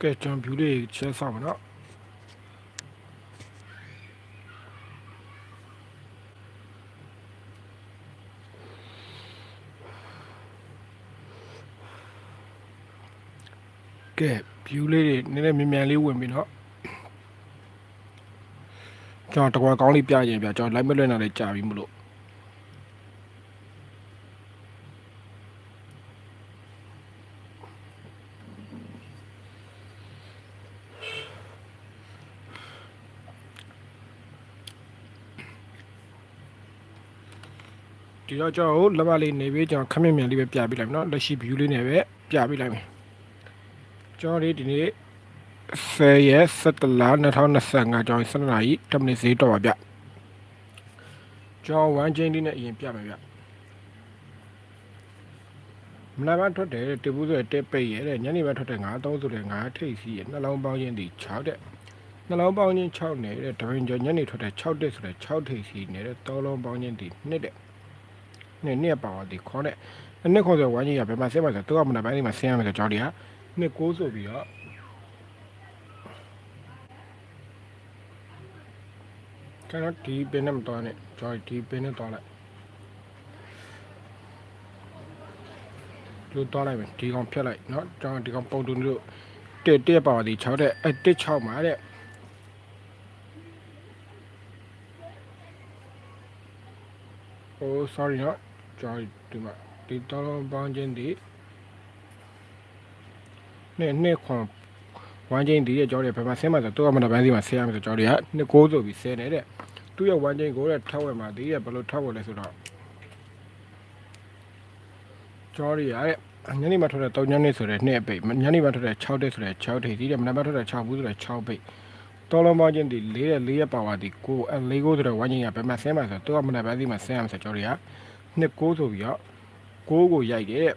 ကဲကျွန်တော် view လေးချက်ဆောင်မယ်နော်ကဲ view လေးတွေနည်းနည်းမြန်မြန်လေးဝင်ပြီနော်ကျွန်တော်တကွာကောင်းလေးပြရင်ပြကျွန်တော် live မလွှင့်တာလည်းကြာပြီမလို့ ဒီတော့ကျွန်တော်တို့လက်မလေးနေပြီးကျွန်တော်ခမင်းမြန်လေးပဲပြပေးလိုက်မယ်နော်လက်ရှိ view လေးနဲ့ပဲပြပေးလိုက်မယ်ကျွန်တော်လေးဒီနေ့10ရက်17လ2025ကျွန်တော်17နာရီ10မိနစ်ဈေးတော့ပါဗျကျွန်တော်1 chain လေးနဲ့အရင်ပြမယ်ဗျမနက်ပိုင်းထွက်တယ်တေဘူးဆိုတဲ့တက်ပိတ်ရဲတဲ့ညနေပိုင်းထွက်တယ်9 3ဆိုတဲ့9ထိတ်စီရဲ့နှလုံးပေါင်းချင်းဒီ6တဲ့နှလုံးပေါင်းချင်း6နေတဲ့တပင်ကျော်ညနေထွက်တယ်6တက်ဆိုတဲ့6ထိတ်စီနေတဲ့သုံးလုံးပေါင်းချင်းဒီ2တဲ့ နှစ်နှစ်ပါတော့ဒီခေါ်တဲ့နှစ်ခေါ်ဆိုဝိုင်းကြီးကဘယ်မှာဆင်းမှာဆိုတော့မနက်ပိုင်းလေးမှာဆင်းရမယ်ဆိုကြောင်းတွေကနှစ်ကိုးဆိုပြီးတော့ကျွန်တော်ဒီပင်နဲ့မတော်နဲ့ကျွန်တော်ဒီပင်နဲ့တော်လိုက်လို့တော်လိုက်မယ်ဒီကောင်ဖြတ်လိုက်เนาะကျွန်တော်ဒီကောင်ပုံတူလို့တက်တက်ပါတော့ဒီ6တဲ့အဲတက်6မှာတဲ့ဟို sorry เนาะ ကျွန်တော်ဒီမှာဒီတောင်းလုံးပေါင်းခြင်းဒီနှစ်နှစ်ခွန်ဝမ်းချင်းဒီရဲ့ကြောတွေဘယ်မှာဆင်းမှာဆိုတော့မနက်ပိုင်းစီမှာဆင်းရမယ်ဆိုကြောတွေကနှစ်ကိုးဆိုပြီးဆင်းနေတဲ့သူ့ရဲ့ဝမ်းချင်းကိုတဲ့ထောက်ဝယ်မှာဒီရဲ့ဘယ်လိုထောက်ဝယ်လဲဆိုတော့ကြောတွေရတဲ့ညနေမှထွက်တဲ့3ညနေဆိုတဲ့နှစ်အပိတ်ညနေမှထွက်တဲ့6တက်ဆိုတဲ့6ထိပ်ဒီတဲ့မနက်မှထွက်တဲ့6ဘူးဆိုတဲ့6ပိတ်တောလုံးပေါင်းချင်းဒီ၄ရက်၄ရက်ပါဝါဒီကိုအဲ၄ကိုဆိုတဲ့ဝမ်းချင်းကဘယ်မှာဆင်းမှာဆိုတော့မနက်ပိုင်းစီမှာဆင်းရမယ်ဆိုကြောတွေက နှစ်ကိုးဆိုပြီးတော့ကိုးကိုရိုက်တယ်တဲ့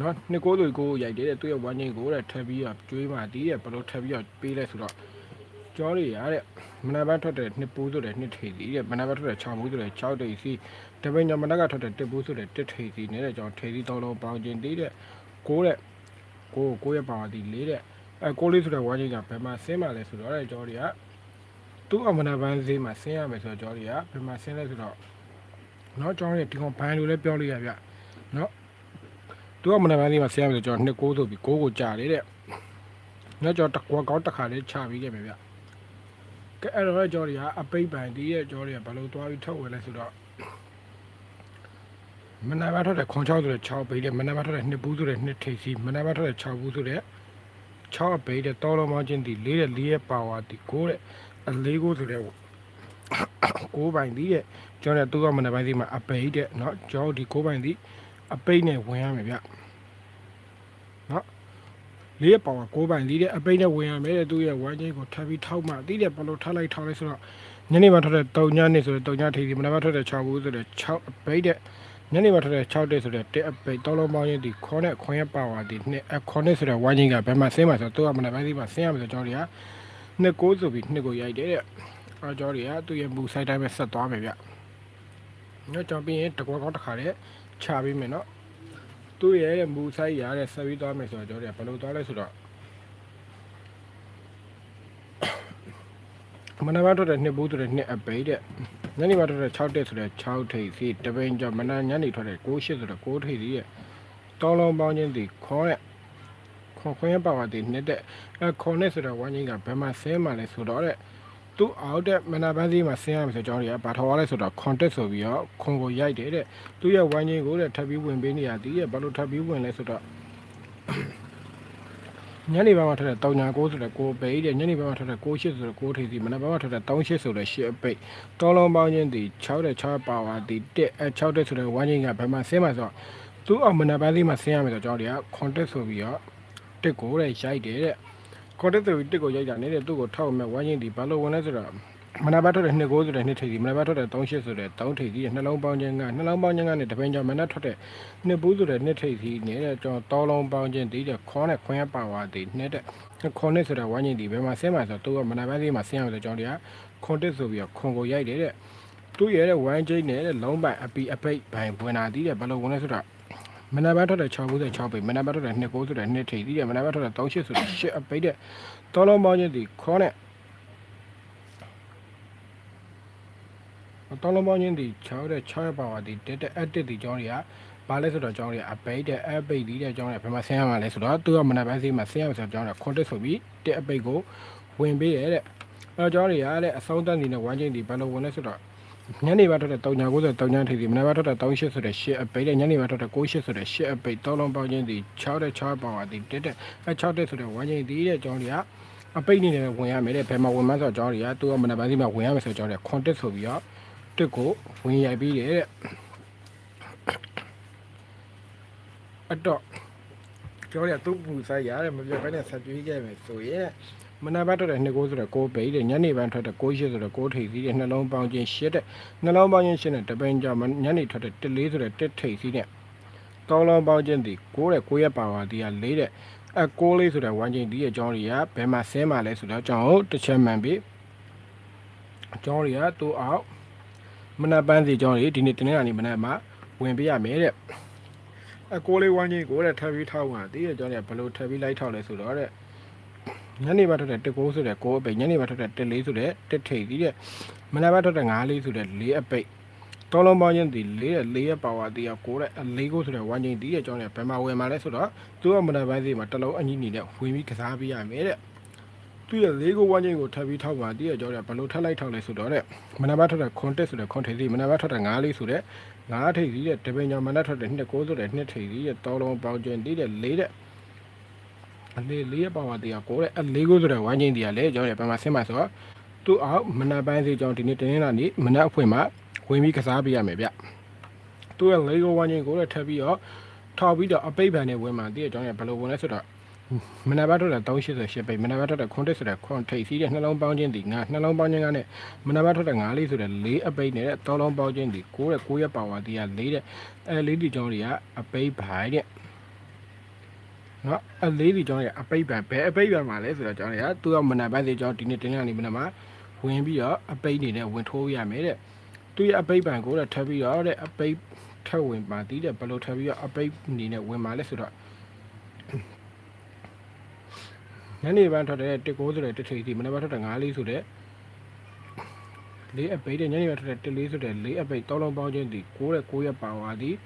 နော်နှစ်ကိုးဆိုကိုးကိုရိုက်တယ်တဲ့သူ့ရဲ့ဝမ်းချင်းကိုတဲ့ထပ်ပြီးတော့ကျွေးမှတီးတဲ့ဘလို့ထပ်ပြီးတော့ပေးလဲဆိုတော့ကြောတွေရတဲ့မနက်ပိုင်းထွက်တဲ့နှစ်ပိုးဆိုတဲ့နှစ်ထိပ်စီတဲ့မနက်ပိုင်းထွက်တဲ့6မိုးဆိုတဲ့6တိတ်စီတပိညာမနက်ကထွက်တဲ့တစ်ပိုးဆိုတဲ့တစ်ထိပ်စီနေတဲ့ကြောင့်ထိပ်စီသုံးလုံးပေါင်းချင်းတီးတဲ့ကိုးတဲ့ကိုးကိုးရဲ့ပါတီလေးတဲ့အဲကိုးလေးဆိုတဲ့ဝမ်းချင်းကဘယ်မှာဆင်းမှလဲဆိုတော့တဲ့ကြောတွေကသူ့အမနာပန်းဈေးမှာဆင်းရမယ်ဆိုတော့ကြောတွေကဘယ်မှာဆင်းလဲဆိုတော့ เนาะကျွန်တော်တို့ဒီကောင်ဘန်လို့လည်းပြောလို့ရဗျเนาะသူကမနက်ပိုင်းလေးမှာဆရာမျိုးကျွန်တော်နှစ်ကိုးဆိုပြီးကိုးကိုကြာတယ်တဲ့เนาะကျွန်တော်တကွာကောင်းတစ်ခါလေးချပြီးခဲ့မယ်ဗျကဲအဲ့တော့ကျွန်တော်တွေကအပိတ်ပန်ဒီရဲ့ကျွန်တော်တွေကဘယ်လိုသွားပြီးထုတ်ဝယ်လဲဆိုတော့မနက်ပိုင်းထွက်တဲ့ခွန်6ဆိုတဲ့6ပိတ်တဲ့မနက်ပိုင်းထွက်တဲ့နှစ်ဘူးဆိုတဲ့နှစ်ထိပ်စီမနက်ပိုင်းထွက်တဲ့6ဘူးဆိုတဲ့6ပိတ်တဲ့တောလုံးမချင်းဒီ၄တဲ့၄ရဲ့ပါဝါဒီ9တဲ့အလေးကိုဆိုတဲ့ 9ပိုင်ဒီရဲ့ ကျွန်တော်တို့ကမနက်ပိုင်းစီမှာအပိတ်တဲ့เนาะကျွန်တော်ဒီကိုးပိုင်းစီအပိတ်နဲ့ဝင်ရမယ်ဗျเนาะလေးရပောင်ကကိုးပိုင်းလေးတဲ့အပိတ်နဲ့ဝင်ရမယ်တဲ့သူရဲ့ဝမ်းချင်းကိုထပ်ပြီးထောက်မှတိတဲ့ဘလို့ထားလိုက်ထောက်လိုက်ဆိုတော့ညနေမှာထွက်တဲ့3ညနေဆိုတဲ့3ညထိပ်ဒီမနက်မှာထွက်တဲ့6ဘူးဆိုတဲ့6အပိတ်တဲ့ညနေမှာထွက်တဲ့6တဲ့ဆိုတဲ့1အပိတ်တောလုံးပေါင်းချင်းဒီခွန်နဲ့ခွန်ရပါဝါဒီနှစ်အခွန်နဲ့ဆိုတဲ့ဝမ်းချင်းကဘယ်မှာဆင်းမှာဆိုတော့သူကမနက်ပိုင်းစီမှာဆင်းရမယ်ဆိုတော့ကျွန်တော်တွေကနှစ်ကိုးဆိုပြီးနှစ်ကိုရိုက်တယ်တဲ့ အာကြောတွေကသူ့ရဲ့မူ site တိုင်းပဲဆက်သွားမယ်ဗျနော်ကျွန်တော်ပြီးရင်တကွာကောက်တစ်ခါတဲ့ခြာပေးမယ်နော်သူ့ရဲ့မူ site ရတဲ့ဆက်ပြီးသွားမယ်ဆိုတော့ကြောတွေကဘယ်လိုသွားလဲဆိုတော့မနက်မှထွက်တဲ့နှစ်ဘူးဆိုတဲ့နှစ်အပိတဲ့ညနေမှထွက်တဲ့6တက်ဆိုတဲ့6ထိပ်စီတပိန်ကြောင့်မနက်ညနေထွက်တဲ့6ရှစ်ဆိုတဲ့6ထိပ်စီရဲ့တောင်းလုံးပေါင်းခြင်းဒီခေါ်တဲ့ခွန်ခွင်းပါဝါဒီနှစ်တဲ့အဲခွန်နဲ့ဆိုတဲ့ဝိုင်းချင်းကဘယ်မှာဆဲမှလဲဆိုတော့တဲ့ သူအောက်တဲ့မနာပန်းစီမှာဆင်းရမယ်ဆိုကြောင်းတွေကဘာထော်ရလဲဆိုတော့ contact ဆိုပြီးတော့ခွန်ကိုရိုက်တယ်တဲ့သူရဲ့ဝိုင်းချင်းကိုတဲ့ထပ်ပြီးဝင်ပေးနေရသည်ရဲ့ဘာလို့ထပ်ပြီးဝင်လဲဆိုတော့ညနေပိုင်းမှာထက်တဲ့တောင်ညာကိုဆိုတဲ့ကိုပိတ်တဲ့ညနေပိုင်းမှာထက်တဲ့ကိုရှစ်ဆိုတဲ့ကိုထိပ်စီမနက်ပိုင်းမှာထက်တဲ့တောင်ရှစ်ဆိုတဲ့ရှစ်အပိတ်တောလုံးပေါင်းချင်းဒီ6တဲ့6ပါဝါဒီတက်အဲ6တဲ့ဆိုတဲ့ဝိုင်းချင်းကဘယ်မှာဆင်းမှာဆိုတော့သူအောက်မနာပန်းစီမှာဆင်းရမယ်ဆိုကြောင်းတွေက contact ဆိုပြီးတော့တက်ကိုတဲ့ရိုက်တယ်တဲ့ ခေါ်တဲ့သူတစ်ကိုရိုက်တာနေတဲ့သူ့ကိုထောက်မဲ့ဝိုင်းချင်းဒီဘာလို့ဝင်လဲဆိုတော့မနက်ဘက်ထွက်တဲ့2ကိုဆိုတဲ့2ထိပ်ဒီမနက်ဘက်ထွက်တဲ့3ရှစ်ဆိုတဲ့3ထိပ်ဒီနှလုံးပေါင်းခြင်းကနှလုံးပေါင်းခြင်းကနေတပင်းကြောင့်မနက်ထွက်တဲ့2ဘူးဆိုတဲ့2ထိပ်ဒီနေတဲ့ကျွန်တော်တောလုံးပေါင်းခြင်းဒီတဲ့ခေါင်းနဲ့ခွင်းပါဝါဒီနဲ့တဲ့ခေါင်းနဲ့ဆိုတဲ့ဝိုင်းချင်းဒီဘယ်မှာဆင်းမှာဆိုတော့သူကမနက်ဘက်လေးမှာဆင်းရမယ်ဆိုကျွန်တော်တွေကခွန်တစ်ဆိုပြီးတော့ခွန်ကိုရိုက်တယ်တဲ့သူ့ရဲ့ဝိုင်းချင်းနဲ့လုံးပိုင်အပီအပိတ်ဘိုင်ဝင်လာသည်တဲ့ဘယ်လိုဝင်လဲဆိုတော့ မနက်ဘက်ထွက်တဲ့6ဘူးတဲ့6ပိတ်မနက်ဘက်ထွက်တဲ့2ကိုဆိုတဲ့2ထိပ်ပြီးတယ်မနက်ဘက်ထွက်တဲ့3ရှစ်ဆိုတဲ့8အပိတ်တဲ့တောလုံးပေါင်းချင်းဒီခေါနဲ့တောလုံးပေါင်းချင်းဒီ6တဲ့6ရပါဝါဒီတက်တဲ့အတစ်ဒီကြောင်းတွေကဘာလဲဆိုတော့ကြောင်းတွေအပိတ်တဲ့အပိတ်ဒီတဲ့ကြောင်းတွေဘယ်မှာဆင်းရမှာလဲဆိုတော့သူကမနက်ပိုင်းစီမှာဆင်းရမှာဆိုတော့ကြောင်းတွေခွန်တက်ဆိုပြီးတဲ့အပိတ်ကိုဝင်ပေးရတဲ့အဲကြောင်းတွေကတဲ့အဆုံးတန်းနေနဲ့ဝမ်းချင်းဒီဘယ်လိုဝင်လဲဆိုတော့ ညနေဘက်ထွက်တဲ့3ည90 3ညထိပ်ဒီမနေ့ဘက်ထွက်တဲ့38ဆိုတဲ့8အပိတ်တဲ့ညနေဘက်ထွက်တဲ့68ဆိုတဲ့8အပိတ်တောင်းလုံးပေါင်းချင်းဒီ6တဲ့6ပေါင်းပါဒီတက်တဲ့အဲ6တဲ့ဆိုတဲ့ဝမ်းချင်းဒီတဲ့ကြောင်းတွေကအပိတ်နေနဲ့ဝင်ရမယ်တဲ့ဘယ်မှာဝင်မှဆိုတော့ကြောင်းတွေကသူကမနေ့ပိုင်းစီမှာဝင်ရမယ်ဆိုတော့ကြောင်းတွေခွန်တက်ဆိုပြီးတော့တက်ကိုဝင်ရိုက်ပြီးတယ်တဲ့အတော့ကြောင်းတွေကသူ့ပူဆိုင်ရတယ်မပြတ်ဘဲနဲ့ဆက်ကြွေးခဲ့မယ်ဆိုရင် မနက်ဘက်ထွက်တဲ့2ကိုဆိုတဲ့6ပိတ်တဲ့ညနေပိုင်းထွက်တဲ့6ရှစ်ဆိုတဲ့6ထိပ်စီးတဲ့နှလုံးပေါင်းချင်းရှစ်တဲ့နှလုံးပေါင်းချင်းရှစ်နဲ့တပင်းကြမညနေထွက်တဲ့1လေးဆိုတဲ့1ထိပ်စီးတဲ့တောင်းလုံးပေါင်းချင်းဒီ6တဲ့6ရက်ပါပါဒီက4တဲ့အ6လေးဆိုတဲ့1ချင်းဒီရဲ့အကြောင်းတွေကဘယ်မှာဆင်းမှာလဲဆိုတော့အကြောင်းကိုတစ်ချက်မှန်ပြီးအကြောင်းတွေကတူအောင်မနက်ပန်းစီအကြောင်းတွေဒီနေ့တင်းနေတာနေမနက်မှာဝင်ပြရမယ်တဲ့အ6လေး1ချင်းကိုတဲ့ထပ်ပြီးထောက်ပါဒီရဲ့အကြောင်းတွေကဘယ်လိုထပ်ပြီးလိုက်ထောက်လဲဆိုတော့တဲ့ ညနေဘက်ထွက်တဲ့တကိုးဆိုတဲ့ကိုးအပိတ်ညနေဘက်ထွက်တဲ့တလေးဆိုတဲ့တက်ထိပ်ကြီးတဲ့မနက်ဘက်ထွက်တဲ့ငါးလေးဆိုတဲ့လေးအပိတ်တောလုံးပေါင်းချင်းဒီလေးရဲ့လေးရဲ့ပါဝါတီးရကိုးတဲ့အလေးကိုဆိုတဲ့ဝမ်းချင်းဒီရဲ့အကြောင်းနဲ့ဘယ်မှာဝင်มาလဲဆိုတော့သူကမနက်ပိုင်းစီမှာတလုံးအကြီးနေတဲ့ဝင်ပြီးကစားပေးရမယ်တဲ့သူရဲ့လေးကိုဝမ်းချင်းကိုထပ်ပြီးထောက်ပါတီးရဲ့အကြောင်းနဲ့ဘယ်လိုထပ်လိုက်ထောက်လဲဆိုတော့တဲ့မနက်ဘက်ထွက်တဲ့ခွန်တက်ဆိုတဲ့ခွန်ထိပ်စီမနက်ဘက်ထွက်တဲ့ငါးလေးဆိုတဲ့ငါးထိပ်စီတဲ့တပင်ကြောင့်မနက်ထွက်တဲ့နှစ်ကိုးဆိုတဲ့နှစ်ထိပ်စီရဲ့တောလုံးပေါင်းချင်းဒီတဲ့လေးတဲ့ အလေးလေးရပါဝါတရားကိုတဲ့အလေးကိုဆိုတဲ့ဝိုင်းချင်းတရားလေကျွန်တော်哋ပမာဆင်းမှာဆိုတော့သူ့အောက်မနက်ပိုင်းစီကျွန်တော်ဒီနေ့တင်းနေတာနေ့မနက်အဖွင့်မှာဝင်ပြီးကစားပေးရမယ်ဗျသူ့ရဲ့လေးကိုဝိုင်းချင်းကိုတဲ့ထပ်ပြီးတော့ထောက်ပြီးတော့အပိတ်ပံနဲ့ဝင်မှာတည့်ရကျွန်တော်哋ဘယ်လိုဝင်လဲဆိုတော့မနက်ဘက်ထွက်တဲ့388ပိတ်မနက်ဘက်ထွက်တဲ့ခွန်တက်ဆိုတဲ့ခွန်ထိပ်စီးတဲ့နှလုံးပေါင်းချင်းဒီငါနှလုံးပေါင်းချင်းကနဲ့မနက်ဘက်ထွက်တဲ့ငါလေးဆိုတဲ့လေးအပိတ်နဲ့တောလုံးပေါင်းချင်းဒီ9တဲ့9ရက်ပါဝါတရားလေးတဲ့အဲလေးဒီကျွန်တော်တွေကအပိတ်ပိုင်းတဲ့ နော်အလေးဒီကျောင်းရအပိတ်ပံဘယ်အပိတ်ပံမှာလဲဆိုတော့ကျောင်းရသူကမနက်ပိုင်းစီကျောင်းဒီနေ့တင်းလာနေမနက်မှာဝင်ပြီးတော့အပိတ်နေနဲ့ဝင်ထိုးရမယ်တဲ့သူရဲ့အပိတ်ပံကိုတော့ထပ်ပြီးတော့တဲ့အပိတ်ထပ်ဝင်ပါသေးတယ်ဘယ်လိုထပ်ပြီးတော့အပိတ်နေနဲ့ဝင်มาလဲဆိုတော့ညနေပိုင်းထွက်တဲ့တစ်ကိုးဆိုတဲ့တစ်ထိပ်စီမနက်ပိုင်းထွက်တဲ့ငါးလေးဆိုတဲ့လေးအပိတ်တဲ့ညနေပိုင်းထွက်တဲ့တစ်လေးဆိုတဲ့လေးအပိတ်တောင်းလုံးပေါင်းချင်းဒီ9တဲ့9ရက်ပါသွားသည်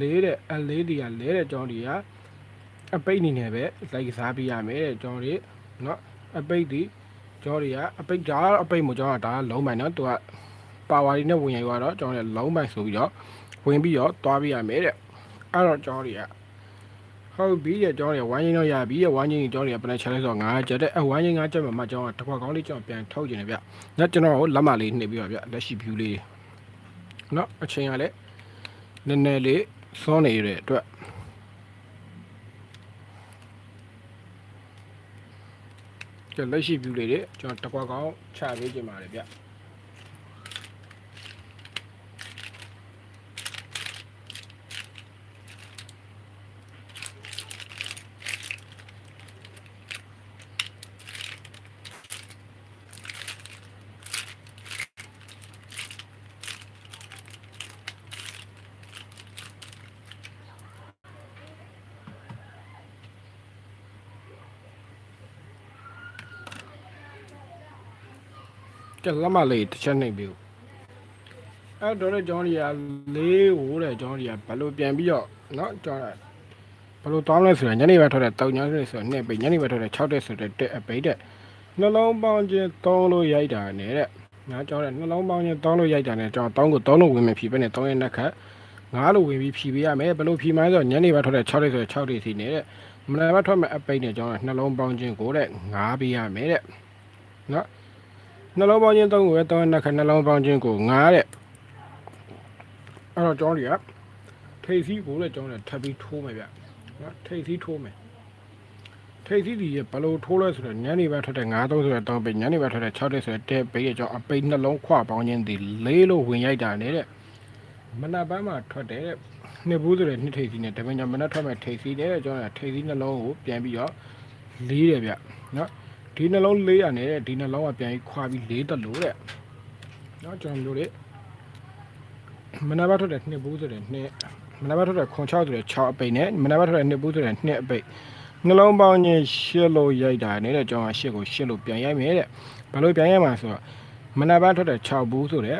လေးတဲ့အလေးဒီကလဲတဲ့ကျောင်းဒီက အပိတ်အနေနဲ့ပဲလိုက်ကစားပေးရမယ်တဲ့ကျွန်တော်တို့เนาะအပိတ်ဒီကျွန်တော်တွေကအပိတ်ဒါအပိတ်မို့ကျွန်တော်ကဒါလုံးပိုင်เนาะသူကပါဝါတွေနဲ့ဝင်ရရတော့ကျွန်တော်တို့လုံးပိုင်ဆိုပြီးတော့ဝင်ပြီးတော့တွားပေးရမယ်တဲ့အဲ့တော့ကျွန်တော်တွေကဟုတ်ပြီတဲ့ကျွန်တော်တွေဝိုင်းရင်းတော့ရပြီတဲ့ဝိုင်းရင်းကျွန်တော်တွေကပြန်ချလဲဆိုတော့ငါကြက်တဲ့အဝိုင်းရင်းငါကြက်မှာမှကျွန်တော်ကတစ်ခွက်ကောင်းလေးကျွန်တော်ပြန်ထုတ်ကျင်တယ်ဗျ။ညကျွန်တော်ကိုလက်မလေးနှိပ်ပြီးပါဗျလက်ရှိ view လေးเนาะအချိန်ကလည်းနည်းနည်းလေးစောနေတဲ့အတွက် လက်ရှိ view လေးတွေကျွန်တော်တကွာကောင်းချပေးခြင်းပါတယ်ဗျ ကျလက်မလေးတစ်ချက်နှိပ်ပြီးအဲ့တော့လေကျောင်းကြီးကလေးဟိုးတဲ့ကျောင်းကြီးကဘယ်လိုပြန်ပြီးတော့နော်ကျောင်းကဘယ်လိုတောင်းလဲဆိုရင်ညနေပိုင်းထွက်တဲ့တောင်ညနေဆိုတော့နှစ်ပိညနေပိုင်းထွက်တဲ့6တဲ့ဆိုတဲ့တက်အပိတဲ့နှလုံးပေါင်းချင်းတောင်းလို့ရိုက်တာနဲ့တဲ့ငါကျောင်းတဲ့နှလုံးပေါင်းချင်းတောင်းလို့ရိုက်တာနဲ့ကျောင်းတောင်းကိုတောင်းလို့ဝင်မယ်ဖြီးပဲနဲ့တောင်းရဲ့နှက်ခတ်ငါလိုဝင်ပြီးဖြီးပေးရမယ်ဘယ်လိုဖြီးမှန်းဆိုညနေပိုင်းထွက်တဲ့6တဲ့ဆိုတော့6တဲ့စီနဲ့တဲ့မနက်ပိုင်းထွက်မဲ့အပိနဲ့ကျောင်းကနှလုံးပေါင်းချင်းကိုတဲ့ငါပေးရမယ်တဲ့နော် နှလုံးပေါင်းချင်းသုံးကိုပဲတောင်းနှက်ခနှလုံးပေါင်းချင်းကိုငားတဲ့အဲ့တော့ကျောင်းတွေကထိပ်စီးကိုလည်းကျောင်းတွေထပ်ပြီးထိုးမယ်ဗျနော်ထိပ်စီးထိုးမယ်ထိပ်စီးဒီဘယ်လိုထိုးလဲဆိုတော့ညနေဘက်ထွက်တဲ့9သုံးဆိုတဲ့တောင်းပိတ်ညနေဘက်ထွက်တဲ့6တဲ့ဆိုတဲ့တဲပိတ်ရဲ့ကျောင်းအပိတ်နှလုံးခွပေါင်းချင်းဒီလေးလို့ဝင်ရိုက်တာနေတဲ့မနက်ပိုင်းမှာထွက်တဲ့နှစ်ဘူးဆိုတဲ့နှစ်ထိပ်စီးနဲ့တပင်ညမနက်ထွက်မဲ့ထိပ်စီးတဲ့ကျောင်းကထိပ်စီးနှလုံးကိုပြန်ပြီးတော့လေးတယ်ဗျနော် ဒီနှလုံး400နဲ့ဒီနှလုံးကပြန်ခွာပြီး4တက်လို့တဲ့နော်ကျွန်တော်မျိုးလေးမနဘာထွက်တဲ့2ဘူးဆိုတဲ့2မနဘာထွက်တဲ့9 6ဆိုတဲ့6အပိတ်နဲ့မနဘာထွက်တဲ့2ဘူးဆိုတဲ့2အပိတ်နှလုံးပေါင်းချင်းရှစ်လို့ရိုက်တာနဲ့တဲ့ကျွန်တော်ရှစ်ကိုရှစ်လို့ပြန်ရိုက်မယ်တဲ့ဘာလို့ပြန်ရိုက်မှာဆိုတော့မနဘာထွက်တဲ့6ဘူးဆိုတဲ့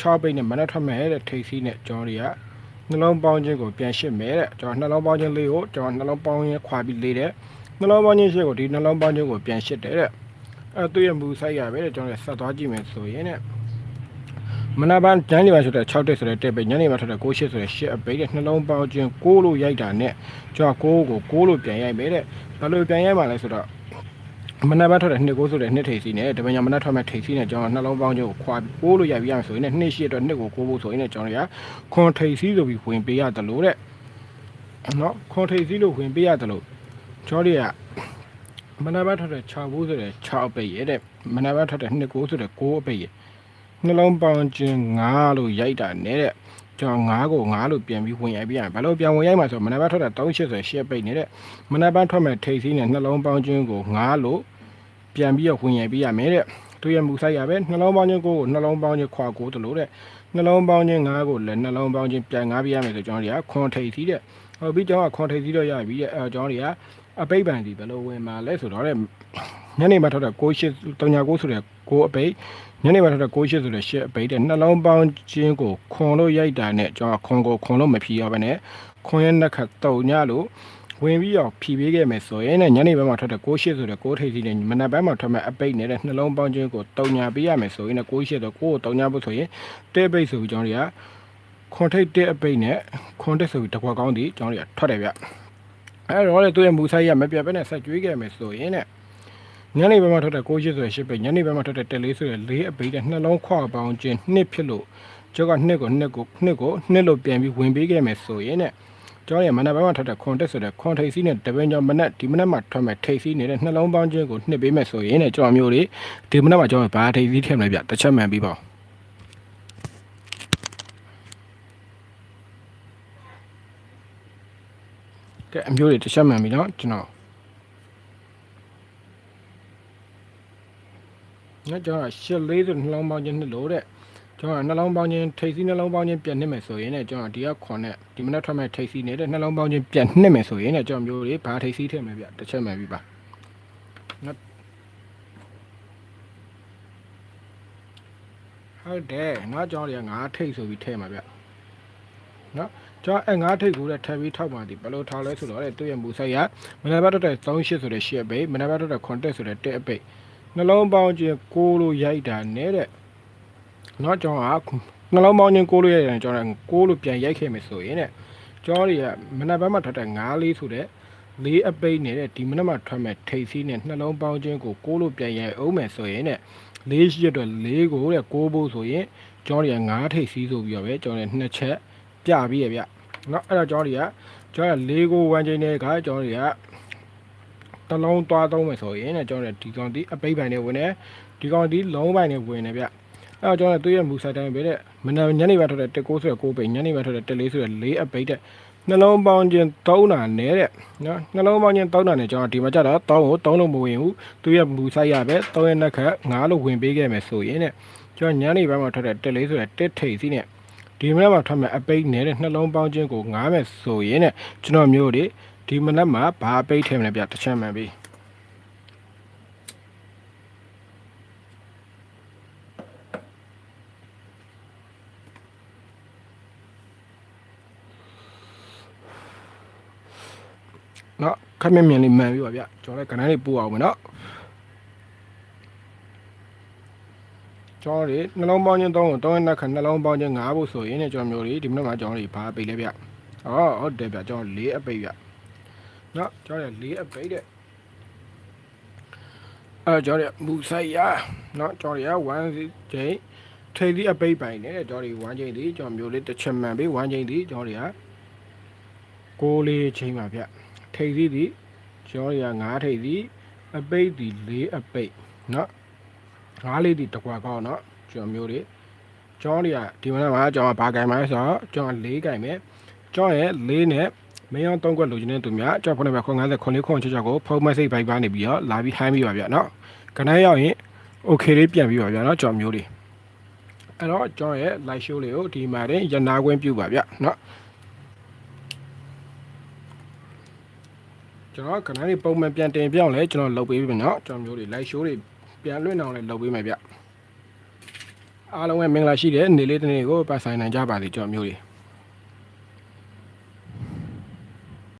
6ပိတ်နဲ့မနထွက်မဲ့တဲ့ထိတ်စီးနဲ့ကျွန်တော်တွေကနှလုံးပေါင်းချင်းကိုပြန်ရှစ်မယ်တဲ့ကျွန်တော်နှလုံးပေါင်းချင်းလေးကိုကျွန်တော်နှလုံးပေါင်းချင်းခွာပြီးလေးတဲ့ နှလုံးပေါင်းချင်းရှစ်ကိုဒီနှလုံးပေါင်းချင်းကိုပြန်ရှစ်တယ်တဲ့အဲသူ့ရဲ့မူဆိုင်ရပဲတဲ့ကြောင်းလည်းဆက်သွားကြည့်မယ်ဆိုရင်တဲ့မနက်ပိုင်းညနေပိုင်းဆိုတဲ့6တက်ဆိုတဲ့တက်ပိတ်ညနေပိုင်းဆိုတဲ့9ရှစ်ဆိုတဲ့8အပိတ်တဲ့နှလုံးပေါင်းခြင်း6လို့ရိုက်တာနဲ့ကျွန်တော်6ကို6လို့ပြန်ရိုက်မယ်တဲ့ဘယ်လိုပြန်ရိုက်မှာလဲဆိုတော့မနက်ပိုင်းထွက်တဲ့2ကိုဆိုတဲ့2ထိပ်စီနဲ့တပညာမနက်ထွက်မဲ့ထိပ်စီနဲ့ကျွန်တော်နှလုံးပေါင်းခြင်းကိုခွာ6လို့ရိုက်ပြရမယ်ဆိုရင်2ရှစ်အတွက်2ကို6ဖို့ဆိုရင်ကျွန်တော်ရခွန်ထိပ်စီဆိုပြီးဝင်ပေးရတယ်လို့တဲ့နော်ခွန်ထိပ်စီလို့ဝင်ပေးရတယ်လို့ ကျွန်တော်တွေကမနက်ပိုင်းထွက်တဲ့6ဘူးဆိုတဲ့6အပိတ်ရဲ့တဲ့မနက်ပိုင်းထွက်တဲ့2ကိုဆိုတဲ့6အပိတ်ရဲ့နှလုံးပေါင်းခြင်း9လို့ရိုက်တာနဲ့တဲ့ကျွန်တော်9ကို9လို့ပြန်ပြီးဝင်ရိုက်ပြရမယ်ဘာလို့ပြန်ဝင်ရိုက်မှာဆိုမနက်ပိုင်းထွက်တာ380ရှစ်ပိတ်နေတဲ့မနက်ပိုင်းထွက်မဲ့ထိပ်စီးနဲ့နှလုံးပေါင်းခြင်းကို9လို့ပြန်ပြီးတော့ဝင်ရိုက်ပြရမယ်တဲ့သူရဲ့မူဆိုင်ရပဲနှလုံးပေါင်းခြင်းကိုကိုနှလုံးပေါင်းခြင်းခွာကိုတလို့တဲ့နှလုံးပေါင်းခြင်း9ကိုလည်းနှလုံးပေါင်းခြင်းပြန်9ပြရမယ်ဆိုကျွန်တော်တွေကခွန်ထိပ်စီးတဲ့ဟုတ်ပြီကျွန်တော်ကခွန်ထိပ်စီးတော့ရပြီတဲ့အဲကျွန်တော်တွေက အပိတ်ပံဒီဘယ်လိုဝင်မှာလဲဆိုတော့တဲ့ညနေမှာထွက်တဲ့6 8 39ဆိုတဲ့6အပိတ်ညနေပိုင်းတော့6ရှစ်ဆိုတဲ့ရှစ်အပိတ်တဲ့နှလုံးပေါင်းခြင်းကိုခွန်လို့ရိုက်တာနဲ့ကျွန်တော်ခွန်ကိုခွန်လို့မဖြီရပါနဲ့ခွန်ရဲ့နှက်ခတ်တုံညလို့ဝင်ပြီးတော့ဖြီပေးခဲ့မယ်ဆိုရင်လည်းညနေပိုင်းမှာထွက်တဲ့6ရှစ်ဆိုတဲ့6ထိပ်စီနဲ့မနက်ပိုင်းမှာထွက်မဲ့အပိတ်နေတဲ့နှလုံးပေါင်းခြင်းကိုတုံညာပေးရမယ်ဆိုရင်လည်း6ရှစ်တော့6ကိုတုံညာဖို့ဆိုရင်တဲပိတ်ဆိုပြီးကျွန်တော်တွေကခွန်ထိပ်တဲ့အပိတ်နဲ့ခွန်တက်ဆိုပြီးတစ်ခွက်ကောင်းဒီကျွန်တော်တွေကထွက်တယ်ဗျ အဲတော့လေသူ့ရဲ့မူဆိုင်ရမပြတ်ပဲနဲ့ဆက်ကျွေးခဲ့မယ်ဆိုရင်တဲ့ညနေဘက်မှာထွက်တဲ့6ရှစ်ဆိုတဲ့8ပိတ်ညနေဘက်မှာထွက်တဲ့တက်လေးဆိုတဲ့4အပိတ်တဲ့နှလုံးခွပေါင်းခြင်းနှစ်ဖြစ်လို့ကျောက်ကနှစ်ကိုနှစ်ကိုနှစ်ကိုနှစ်လို့ပြန်ပြီးဝင်ပေးခဲ့မယ်ဆိုရင်တဲ့ကျောင်းရဲ့မနက်ဘက်မှာထွက်တဲ့ခွန်တက်ဆိုတဲ့ခွန်ထိပ်စီးနဲ့တပင်းကျော်မနက်ဒီမနက်မှာထွက်မဲ့ထိပ်စီးနေတဲ့နှလုံးပေါင်းခြင်းကိုနှစ်ပေးမယ်ဆိုရင်တဲ့ကျောင်းမျိုးတွေဒီမနက်မှာကျောင်းဘာထိပ်စီးထည့်မလဲဗျတစ်ချက်မှန်ပြီးပါ ကဲအမျိုးတွေတစ်ချက်မှန်ပြီနော်ကျွန်တော်နော်ကျွန်တော်ရှစ်လေးဆိုနှလုံးပေါင်းခြင်းနှစ်လို့တဲ့ကျွန်တော်နှလုံးပေါင်းခြင်းထိပ်စီးနှလုံးပေါင်းခြင်းပြန်နှစ်မယ်ဆိုရင်ねကျွန်တော်ဒီကခွန်နဲ့ဒီမနက်ထွက်မဲ့ထိပ်စီးနေတဲ့နှလုံးပေါင်းခြင်းပြန်နှစ်မယ်ဆိုရင်ねကျွန်တော်မျိုးတွေဘာထိပ်စီးထည့်မယ်ဗျတစ်ချက်မှန်ပြီပါနော်ဟုတ်တယ်နော်ကျွန်တော်တွေကငါးထိပ်ဆိုပြီးထည့်မှာဗျနော် ကျွန်တော်အငါးထိတ်ကိုလည်းထပ်ပြီးထောက်ပါသည်ဘယ်လိုထောက်လဲဆိုတော့တဲ့သူ့ရဲ့မူဆိုင်ကမနက်ဘက်တော့တဲ့38ဆိုတဲ့10အပိတ်မနက်ဘက်တော့တဲ့ contact ဆိုတဲ့10အပိတ်နှလုံးပေါင်းခြင်းကိုလိုရိုက်တာနဲ့တဲ့နော်ကျွန်တော်ကနှလုံးပေါင်းခြင်းကိုလိုရိုက်တယ်ကျွန်တော်ကိုလိုပြန်ရိုက်ခဲ့မယ်ဆိုရင်တဲ့ကျွန်တော်တွေကမနက်ဘက်မှာထွက်တဲ့9လေးဆိုတဲ့လေးအပိတ်နေတဲ့ဒီမနက်မှာထွက်မဲ့ထိတ်စီးနဲ့နှလုံးပေါင်းခြင်းကိုကိုလိုပြန်ရိုက်အောင်မယ်ဆိုရင်တဲ့လေးရှိရတော့လေးကိုတဲ့ကိုဖို့ဆိုရင်ကျွန်တော်တွေက9ထိတ်စီးဆိုပြီးတော့ပဲကျွန်တော်တွေ2ချက် ပြပြီးရဗျเนาะအဲ့တော့ကျွန်တော်တွေကကျွန်တော်ကလေးကိုဝမ်းချင်းတဲ့အခါကျွန်တော်တွေက တလုံးသွားသုံးမယ်ဆိုရင်တဲ့ကျွန်တော်တို့ဒီကောင်ဒီအပိတ်ပိုင်နဲ့ဝင်တယ်ဒီကောင်ဒီလုံးပိုင်နဲ့ဝင်တယ်ဗျအဲ့တော့ကျွန်တော်တို့ရဲ့မူဆိုင်တိုင်းပဲတဲ့မနက်ညနေပိုင်းထွက်တဲ့တက်6ဆိုတဲ့6ပိတ်ညနေပိုင်းထွက်တဲ့တက်4ဆိုတဲ့4အပိတ်တဲ့နှလုံးပေါင်းခြင်း3နာနဲ့တဲ့နော်နှလုံးပေါင်းခြင်း3နာနဲ့ကျွန်တော်ဒီမှာကြတော့3ကို3လို့မဝင်ဘူးသူရဲ့မူဆိုင်ရပဲ3ရဲ့နှက်ခတ်9လို့ဝင်ပေးခဲ့မယ်ဆိုရင်တဲ့ကျွန်တော်ညနေပိုင်းမှာထွက်တဲ့တက်4ဆိုတဲ့တက်ထိပ်စီနဲ့ ဒီမနက်မှာထွက်မဲ့အပိတ်နဲ့တဲ့နှလုံးပေါင်းခြင်းကို9မယ်ဆိုရင်တဲ့ကျွန်တော်မျိုးတွေဒီမနက်မှာဘာအပိတ်ထဲမလဲဗျတစ်ချက်မှန်ပြီနော်ခက်မြင်မြင်လေးမှန်ပြီပါဗျကျွန်တော်လည်းကဏ္ဍလေးပို့အောင်မယ်နော် ကျွန်တော်တွေနှလုံးပေါင်းခြင်း3ကို3ရက်နှစ်ခါနှလုံးပေါင်းခြင်း5ဖို့ဆိုရင်ねကျွန်တော်မျိုးတွေဒီမနက်မှာကျွန်တော်တွေဘာအပိတ်လဲဗျဟောဟုတ်တယ်ဗျကျွန်တော်၄အပိတ်ဗျနော်ကျွန်တော်လေးအပိတ်တဲ့အဲကျွန်တော်မူဆိုင်ရနော်ကျွန်တော်ရ1ချိန်ထိပ်သီးအပိတ်ပိုင်နဲ့ကျွန်တော်1ချိန်ဒီကျွန်တော်မျိုးလေးတစ်ချက်မှန်ပြီး1ချိန်ဒီကျွန်တော်ရ6လေးချိန်ပါဗျထိပ်သီးဒီကျွန်တော်ရ9ထိပ်သီးအပိတ်ဒီ4အပိတ်နော် တကားလေးဒီတကွာကောက်နော်ကျွန်တော်မျိုးတွေကျောင်းတွေကဒီမှာမှာကျွန်တော်ဘာကင်မလဲဆိုတော့ကျွန်တော်၄ကင်ပဲကျောင်းရဲ့၄နဲ့မင်းအောင်၃ကွက်လိုချင်တဲ့သူများကျောင်းဖုန်းနံပါတ်95966ကိုဖုန်းမက်ဆေ့ချ်ဗိုက်ပါနေပြီးတော့လာပြီးဟိုင်းပြီးပါဗျာနော်ခဏရောက်ရင် okay လေးပြန်ပြီးပါဗျာနော်ကျွန်တော်မျိုးတွေအဲ့တော့ကျွန်တော်ရဲ့ live show လေးကိုဒီမှာတင်ရနာခွင့်ပြုပါဗျနော်ကျွန်တော်ကဏ္ဍတွေပုံမှန်ပြန်တင်ပြောင်းလဲကျွန်တော်လုပ်ပေးပြီနော်ကျွန်တော်မျိုးတွေ live show တွေ ပြန်လွှင့်အောင်လဲလုပ်ပေးမယ်ဗျအားလုံးပဲမင်္ဂလာရှိတဲ့နေ့လေးတစ်နေ့ကိုပတ်ဆိုင်နိုင်ကြပါစေကျွန်တော်မျိုးတွေ